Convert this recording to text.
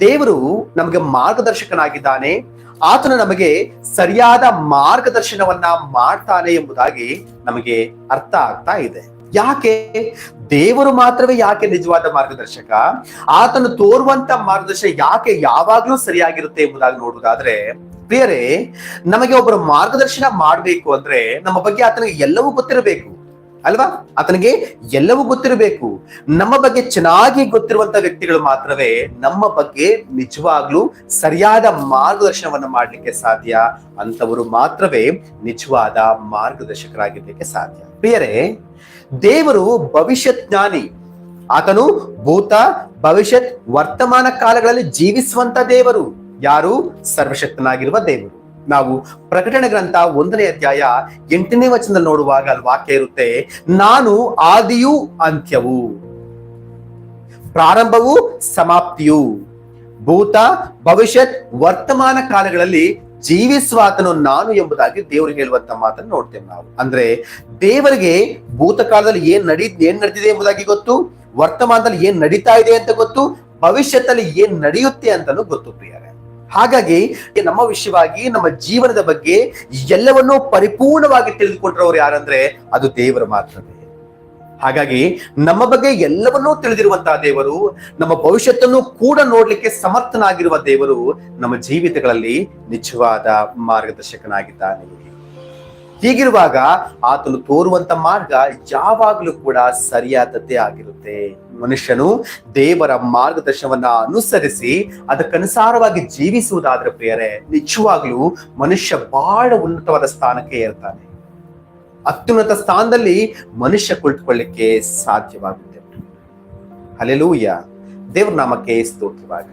ದೇವರು ನಮಗೆ ಮಾರ್ಗದರ್ಶಕನಾಗಿದ್ದಾನೆ. ಆತನು ನಮಗೆ ಸರಿಯಾದ ಮಾರ್ಗದರ್ಶನವನ್ನ ಮಾಡ್ತಾನೆ ಎಂಬುದಾಗಿ ನಮಗೆ ಅರ್ಥ ಆಗ್ತಾ ಇದೆ. ಯಾಕೆ? ದೇವರು ಮಾತ್ರವೇ ಯಾಕೆ ನಿಜವಾದ ಮಾರ್ಗದರ್ಶಕ? ಆತನು ತೋರುವಂತ ಮಾರ್ಗದರ್ಶನ ಯಾಕೆ ಯಾವಾಗ್ಲೂ ಸರಿಯಾಗಿರುತ್ತೆ ಎಂಬುದಾಗಿ ನೋಡುವುದಾದ್ರೆ, ಪ್ರಿಯರೇ, ನಮಗೆ ಒಬ್ಬರು ಮಾರ್ಗದರ್ಶನ ಮಾಡಬೇಕು ಅಂದ್ರೆ ನಮ್ಮ ಬಗ್ಗೆ ಆತನಿಗೆ ಎಲ್ಲವೂ ಗೊತ್ತಿರಬೇಕು. ಅಲ್ವಾ? ಆತನಿಗೆ ಎಲ್ಲವೂ ಗೊತ್ತಿರಬೇಕು. ನಮ್ಮ ಬಗ್ಗೆ ಚೆನ್ನಾಗಿ ಗೊತ್ತಿರುವಂತ ವ್ಯಕ್ತಿಗಳು ಮಾತ್ರವೇ ನಮ್ಮ ಬಗ್ಗೆ ನಿಜವಾಗ್ಲೂ ಸರಿಯಾದ ಮಾರ್ಗದರ್ಶನವನ್ನು ಮಾಡಲಿಕ್ಕೆ ಸಾಧ್ಯ. ಅಂತವರು ಮಾತ್ರವೇ ನಿಜವಾದ ಮಾರ್ಗದರ್ಶಕರಾಗಿರ್ಲಿಕ್ಕೆ ಸಾಧ್ಯ. ಪ್ರಿಯರೇ, ದೇವರು ಭವಿಷ್ಯತ್ ಜ್ಞಾನಿ. ಆತನು ಭೂತ, ಭವಿಷ್ಯತ್, ವರ್ತಮಾನ ಕಾಲಗಳಲ್ಲಿ ಜೀವಿಸುವಂತ ದೇವರು. ಯಾರು? ಸರ್ವಶಕ್ತನಾಗಿರುವ ದೇವರು. ನಾವು ಪ್ರಕಟಣೆ ಗ್ರಂಥ ಒಂದನೇ ಅಧ್ಯಾಯ ಎಂಟನೇ ವಚನದಲ್ಲಿ ನೋಡುವಾಗ ಅಲ್ಲಿ ವಾಕ್ಯ ಇರುತ್ತೆ ನಾನು ಆದಿಯೂ ಅಂತ್ಯವು, ಪ್ರಾರಂಭವು ಸಮಾಪ್ತಿಯು, ಭೂತ ಭವಿಷ್ಯತ್ ವರ್ತಮಾನ ಕಾಲಗಳಲ್ಲಿ ಜೀವಿಸುವಾತನು ನಾನು ಎಂಬುದಾಗಿ ದೇವರಿಗೆ ಹೇಳುವಂತ ಮಾತನ್ನು ನೋಡ್ತೇವೆ ನಾವು. ಅಂದ್ರೆ ದೇವರಿಗೆ ಭೂತಕಾಲದಲ್ಲಿ ಏನ್ ನಡೀ, ಏನ್ ನಡೆದಿದೆ ಎಂಬುದಾಗಿ ಗೊತ್ತು, ವರ್ತಮಾನದಲ್ಲಿ ಏನ್ ನಡೀತಾ ಇದೆ ಅಂತ ಗೊತ್ತು, ಭವಿಷ್ಯತ್ತಲ್ಲಿ ಏನ್ ನಡೆಯುತ್ತೆ ಅಂತಲೂ ಗೊತ್ತು ಪ್ರಿಯರೇ. ಹಾಗಾಗಿ ನಮ್ಮ ವಿಷಯವಾಗಿ ನಮ್ಮ ಜೀವನದ ಬಗ್ಗೆ ಎಲ್ಲವನ್ನೂ ಪರಿಪೂರ್ಣವಾಗಿ ತಿಳಿದುಕೊಂಡ್ರವ್ರು ಯಾರಂದ್ರೆ ಅದು ದೇವರ ಮಾತ್ರವೇ. ಹಾಗಾಗಿ ನಮ್ಮ ಬಗ್ಗೆ ಎಲ್ಲವನ್ನೂ ತಿಳಿದಿರುವಂತಹ ದೇವರು, ನಮ್ಮ ಭವಿಷ್ಯತ್ತನ್ನು ಕೂಡ ನೋಡ್ಲಿಕ್ಕೆ ಸಮರ್ಥನಾಗಿರುವ ದೇವರು ನಮ್ಮ ಜೀವಿತಗಳಲ್ಲಿ ನಿಜವಾದ ಮಾರ್ಗದರ್ಶಕನಾಗಿದ್ದಾನೆ. ಹೀಗಿರುವಾಗ ಆತನು ತೋರುವಂತ ಮಾರ್ಗ ಯಾವಾಗಲೂ ಕೂಡ ಸರಿಯಾದದ್ದೇ ಆಗಿರುತ್ತೆ. ಮನುಷ್ಯನು ದೇವರ ಮಾರ್ಗದರ್ಶನವನ್ನ ಅನುಸರಿಸಿ ಅದಕ್ಕನುಸಾರವಾಗಿ ಜೀವಿಸುವುದಾದ್ರೆ ಪ್ರಿಯರೇ, ನಿಜವಾಗ್ಲೂ ಮನುಷ್ಯ ಬಹಳ ಉನ್ನತವಾದ ಸ್ಥಾನಕ್ಕೆ ಏರ್ತಾನೆ. ಅತ್ಯುನ್ನತ ಸ್ಥಾನದಲ್ಲಿ ಮನುಷ್ಯ ಕುಳಿತುಕೊಳ್ಳಿಕ್ಕೆ ಸಾಧ್ಯವಾಗುತ್ತೆ. ಅಲೆಲೂಯ್ಯ ದೇವ್ರ ನಾಮಕ್ಕೆ ಸ್ತೋತ್ರವಾಗಿ